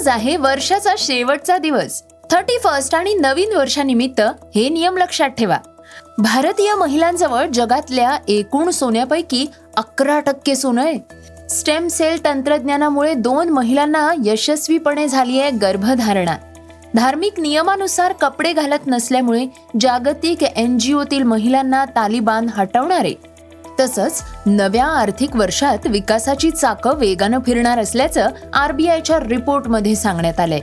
आज आहे वर्षाचा शेवटचा दिवस. थर्टी फर्स्ट आणि नवीन वर्षानिमित्त हे नियम लक्षात ठेवा. भारतीय महिलांजवळ जगातल्या एकूण सोन्यापैकी अकरा टक्के सोनं आहे. स्टेम सेल तंत्रज्ञानामुळे दोन महिलांना यशस्वीपणे झाली आहे गर्भधारणा. धार्मिक नियमानुसार कपडे घालत नसल्यामुळे जागतिक एन जी ओतील महिलांना तालिबान हटवणारे तसंच नव्या आर्थिक वर्षात विकासाची चाकं वेगानं फिरणार असल्याचं आरबीआयच्या रिपोर्टमध्ये सांगण्यात आलंय.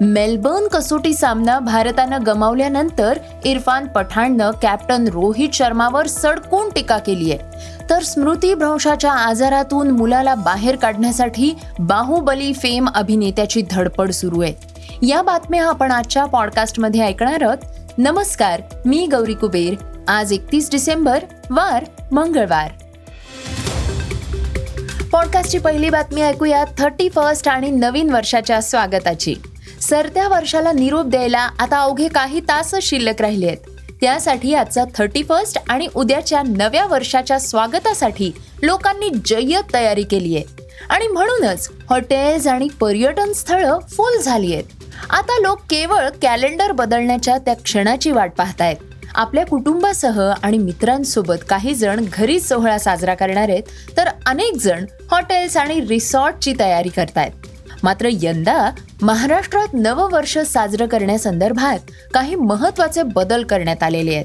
मेलबर्न कसोटी सामना भारतानं गमावल्यानंतर इरफान पठाणनं कॅप्टन रोहित शर्मावर सडकून टीका केली आहे तर स्मृती भ्रंशाच्या आजारातून मुलाला बाहेर काढण्यासाठी बाहुबली फेम अभिनेत्याची धडपड सुरू आहे. या बातम्या आपण आजच्या पॉडकास्टमध्ये ऐकणार आहोत. नमस्कार मी गौरी कुबेर. आज एकतीस डिसेंबर वार मंगळवार. पॉडकास्टची पहिली बातमी ऐकूया. थर्टी फर्स्ट आणि नवीन वर्षाच्या स्वागताची. सरत्या वर्षाला निरोप द्यायला आता अवघे काही तासच शिल्लक राहिले आहेत. त्यासाठी आजचा थर्टी फर्स्ट आणि उद्याच्या नव्या वर्षाच्या स्वागतासाठी लोकांनी जय्यत तयारी केली आहे. आणि म्हणूनच हॉटेल्स आणि पर्यटन स्थळं फुल झाली आहेत. आता लोक केवळ कॅलेंडर बदलण्याच्या त्या क्षणाची वाट पाहतायत. आपल्या कुटुंबासह आणि मित्रांसोबत काही जण घरीच सोहळा साजरा करणार आहेत तर अनेक जण हॉटेल्स आणि रिसॉर्टची तयारी करतायत. मात्र यंदा महाराष्ट्रात नववर्ष साजरं करण्यासंदर्भात काही महत्त्वाचे बदल करण्यात आलेले आहेत.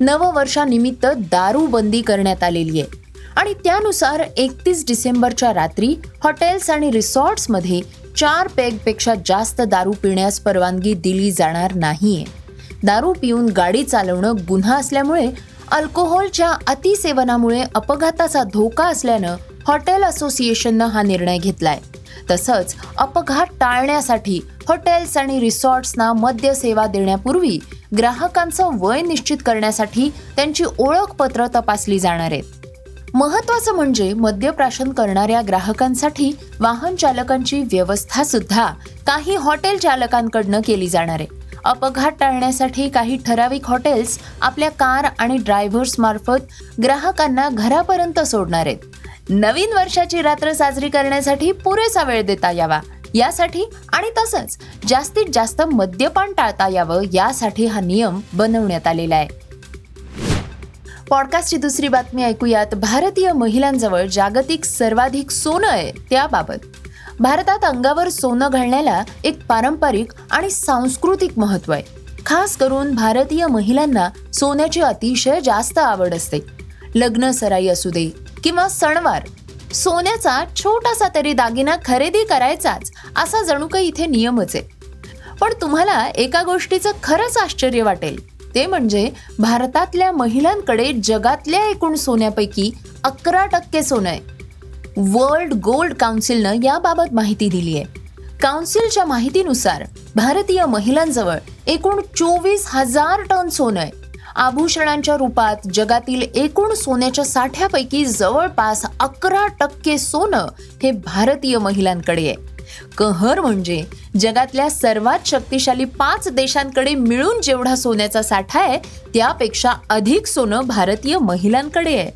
नववर्षानिमित्त दारू बंदी करण्यात आलेली आहे. आणि त्यानुसार एकतीस डिसेंबरच्या रात्री हॉटेल्स आणि रिसॉर्ट्समध्ये चार पेगपेक्षा जास्त दारू पिण्यास परवानगी दिली जाणार नाहीये. दारू पिऊन गाडी चालवणं गुन्हा असल्यामुळे अल्कोहोलच्या अतिसेवनामुळे अपघाताचा धोका असल्यानं हॉटेल असोसिएशननं हा निर्णय घेतलाय. तसंच अपघात टाळण्यासाठी हॉटेल्स आणि रिसॉर्ट्सना मद्य सेवा देण्यापूर्वी ग्राहकांचं वय निश्चित करण्यासाठी त्यांची ओळखपत्र तपासली जाणार आहेत. महत्वाचं म्हणजे मद्यप्राशन करणाऱ्या ग्राहकांसाठी वाहन चालकांची व्यवस्था सुद्धा काही हॉटेल चालकांकडनं केली जाणार आहे. अपघात टाळण्यासाठी काही ठराविक हॉटेल्स आपल्या कार आणि ड्रायव्हर्स मार्फत ग्राहकांना घरापर्यंत सोडणार आहेत. नवीन वर्षाची रात्र साजरी करण्यासाठी पुरेसा वेळ देता यावा. यासाठी आणि तसंच जास्तीत जास्त मद्यपान टाळता यावं यासाठी हा नियम बनवण्यात आलेला आहे. पॉडकास्टची दुसरी बातमी ऐकूयात. भारतीय महिलांजवळ जागतिक सर्वाधिक सोनं आहे त्याबाबत. भारतात अंगावर सोनं घालण्याला एक पारंपरिक आणि सांस्कृतिक महत्त्व आहे. खास करून भारतीय महिलांना सोन्याची अतिशय जास्त आवड असते. लग्न सराई असू दे किंवा सणवार सोन्याचा छोटासा तरी दागिना खरेदी करायचाच असा जणू काही इथे नियमच आहे. पण तुम्हाला एका गोष्टीचं खरंच आश्चर्य वाटेल. ते म्हणजे भारतातल्या महिलांकडे जगातल्या एकूण सोन्यापैकी अकरा टक्के सोनं आहे. वर्ल्ड गोल्ड काउन्सिलनं याबाबत माहिती दिली आहे काउन्सिलच्या माहितीनुसार भारतीय महिलांजवळ एकूण चोवीस हजार टन सोनं आहे. आभूषणांच्या रूपात जगातील एकूण सोन्याच्या साठ्यापैकी जवळपास अकरा टक्के सोनं हे भारतीय महिलांकडे आहे. कहर म्हणजे जगातल्या सर्वात शक्तिशाली पाच देशांकडे मिळून जेवढा सोन्याचा साठा आहे त्यापेक्षा अधिक सोनं भारतीय महिलांकडे आहे.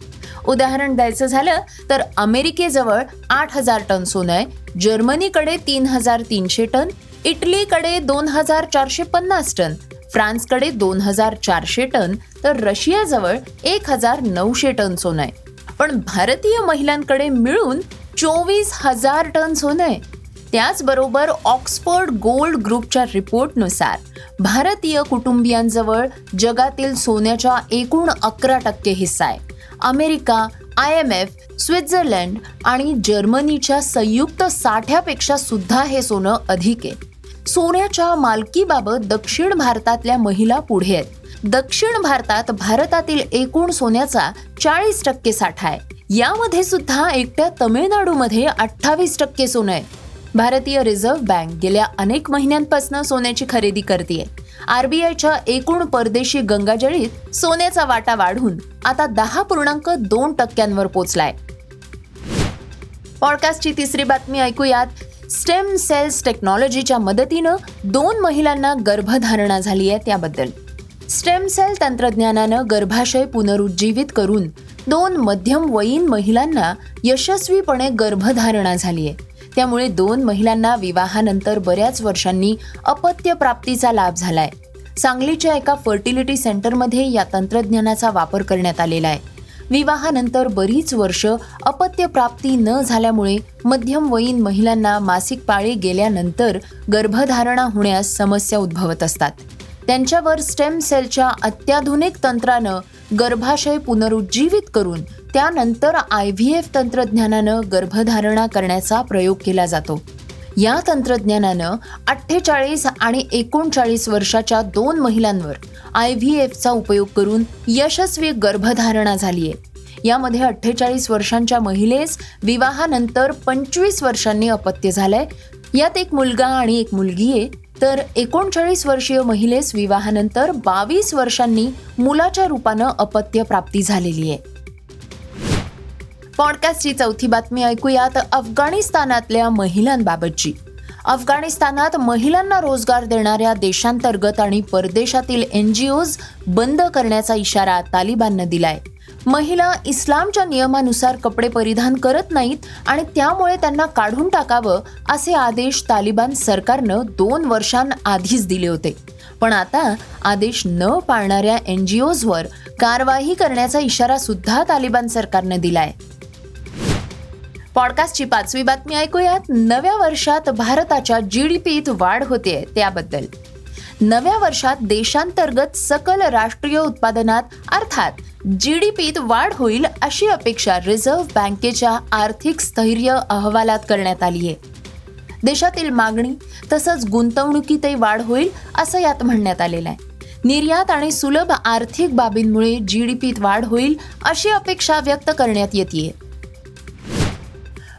उदाहरण द्यायचं झालं तर अमेरिकेजवळ आठ हजार टन सोनं आहे जर्मनीकडे तीन हजार तीनशे टन इटलीकडे दोन हजार चारशे पन्नास टन फ्रान्सकडे दोन हजार चारशे टन तर रशियाजवळ एक हजार नऊशे टन सोनं आहे. पण भारतीय महिलांकडे मिळून चोवीस हजार टन सोनं आहे. त्याचबरोबर ऑक्सफर्ड गोल्ड ग्रुपच्या रिपोर्टनुसार भारतीय कुटुंबियांजवळ जगातील सोन्याच्या एकूण अकरा टक्के हिस्सा आहे. America I M F Switzerland आणि जर्मनीच्या संयुक्त साठ्यापेक्षा सुद्धा हे सोनं अधिक आहे. सोन्याच्या मालकीबाबत दक्षिण भारतातल्या महिला पुढे आहेत. दक्षिण भारतात भारतातील एकूण सोन्याचा चाळीस टक्के साठा आहे. यामध्ये सुद्धा एकट्या तमिळनाडूमध्ये अठ्ठावीस टक्के सोनं आहे. भारतीय रिझर्व्ह बँक गेल्या अनेक महिन्यांपासून सोन्याची खरेदी करते आरबीआयच्या एकूण परदेशी गंगाजळीत सोन्याचा वाटा वाढून आता दहा पूर्णांक दोन टक्क्यांवर पोचलाय. पॉडकास्टची तिसरी बातमी ऐकूयात. स्टेम सेल्स टेक्नॉलॉजीच्या मदतीनं दोन महिलांना गर्भधारणा झाली आहे त्याबद्दल. स्टेम सेल तंत्रज्ञानानं गर्भाशय पुनरुज्जीवित करून दोन मध्यमवयीन महिलांना यशस्वीपणे गर्भधारणा झाली आहे त्यामुळे दोन महिलांना विवाहानंतर बऱ्याच वर्षांनी अपत्य प्राप्तीचा लाभ झालाय. सांगलीच्या एका फर्टिलिटी सेंटरमध्ये या तंत्रज्ञानाचा वापर करण्यात आलेला आहे. विवाहानंतर बरीच वर्ष अपत्य प्राप्ती न झाल्यामुळे मध्यमवयीन महिलांना मासिक पाळी गेल्यानंतर गर्भधारणा होण्यास समस्या उद्भवत असतात. त्यांच्यावर स्टेम सेलच्या अत्याधुनिक तंत्रानं गर्भाशय पुनरुज्जीवित करून त्यानंतर आय व्ही एफ तंत्रज्ञानानं गर्भधारणा करण्याचा प्रयोग केला जातो. या तंत्रज्ञानानं अठ्ठेचाळीस आणि एकोणचाळीस वर्षाच्या दोन महिलांवर आय व्ही एफचा उपयोग करून यशस्वी गर्भधारणा झाली आहे यामध्ये अठ्ठेचाळीस वर्षांच्या महिलेस विवाहानंतर पंचवीस वर्षांनी अपत्य झालंय. यात एक मुलगा आणि एक मुलगी आहे. तर एकोणचाळीस वर्षीय महिलेस विवाहानंतर बावीस वर्षांनी मुलाच्या रूपानं अपत्य प्राप्ती झालेली आहे पॉडकास्टची चौथी बातमी ऐकूयात अफगाणिस्तानातल्या महिलांबाबतची. अफगाणिस्तानात महिलांना रोजगार देणाऱ्या देशांतर्गत आणि परदेशातील एन जी ओज बंद करण्याचा इशारा तालिबाननं दिलाय. महिला इस्लामच्या नियमानुसार कपडे परिधान करत नाहीत आणि त्यामुळे त्यांना काढून टाकावं असे आदेश तालिबान सरकारनं दोन वर्षांआधीच दिले होते. पण आता आदेश न पाळणाऱ्या एन जी ओजवर कारवाई करण्याचा इशारा सुद्धा तालिबान सरकारनं दिलाय. पॉडकास्टची पाचवी बातमी ऐकूयात. नव्या वर्षात भारताच्या जीडीपीत वाढ होते त्याबद्दल. नव्या वर्षात देशांतर्गत सकल राष्ट्रीय उत्पादनात अर्थात जीडीपीत वाढ होईल अशी अपेक्षा रिझर्व्ह बँकेच्या आर्थिक स्थैर्य अहवालात करण्यात आली आहे. देशातील मागणी तसंच गुंतवणुकीतही वाढ होईल असं यात म्हणण्यात आलेलं आहे. निर्यात आणि सुलभ आर्थिक बाबींमुळे जीडीपीत वाढ होईल अशी अपेक्षा व्यक्त करण्यात येते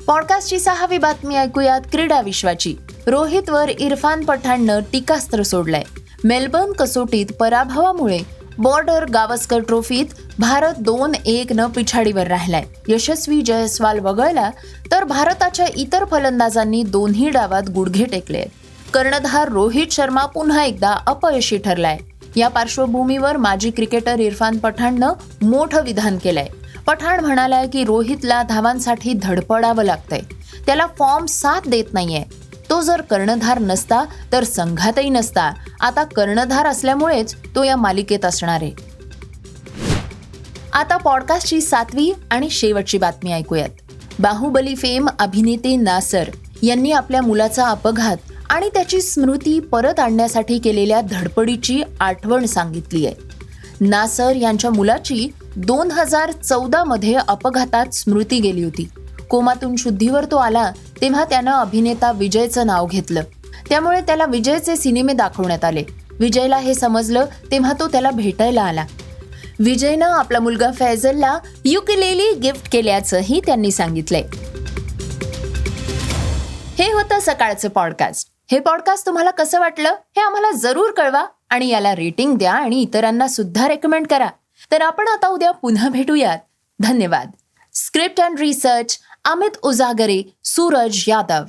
पॉडकास्टची सहावी बातमी ऐकूयात क्रीडा विश्वाची. रोहितवर इरफान पठाणनं टीकास्त्र सोडलंय. मेलबर्न कसोटीत पराभवामुळे बॉर्डर गावस्कर ट्रॉफीत भारत दोन एक न पिछाडीवर राहिलाय. यशस्वी जयस्वाल वगळला तर भारताच्या इतर फलंदाजांनी दोन्ही डावात गुडघे टेकले आहेत. कर्णधार रोहित शर्मा पुन्हा एकदा अपयशी ठरलाय. या पार्श्वभूमीवर माजी क्रिकेटर इरफान पठाणनं मोठं विधान केलंय. पठाण म्हणालाय की रोहितला धावांसाठी धडपडावं लागतंय. त्याला फॉर्म साथ देत नाहीये. तो जर कर्णधार नसता तर संघातही नसता. आता कर्णधार असल्यामुळेच तो या मालिकेत असणार आहे. आता पॉडकास्टची सातवी आणि शेवटची बातमी ऐकूयात. बाहुबली फेम अभिनेते नासर यांनी आपल्या मुलाचा अपघात आणि त्याची स्मृती परत आणण्यासाठी केलेल्या धडपडीची आठवण सांगितली आहे नासर यांच्या मुलाची दोन हजार चौदामध्ये अपघातात स्मृती गेली होती. कोमातून शुद्धीवर तो आला तेव्हा त्यानं अभिनेता विजयचं नाव घेतलं. त्यामुळे त्याला विजयचे सिनेमे दाखवण्यात आले. विजयला हे समजलं तेव्हा तो त्याला भेटायला आला. विजयनं आपला मुलगा फैजलला युकलेली गिफ्ट केल्याचंही त्यांनी सांगितलंय. हे होतं सकाळचं पॉडकास्ट. हे पॉडकास्ट तुम्हाला कसं वाटलं हे आम्हाला जरूर कळवा आणि याला रेटिंग द्या आणि इतरांना सुद्धा रेकमेंड करा. तर आपण आता उद्या पुन्हा भेटूयात. धन्यवाद. Script and research Amit Ujagare Suraj Yadav.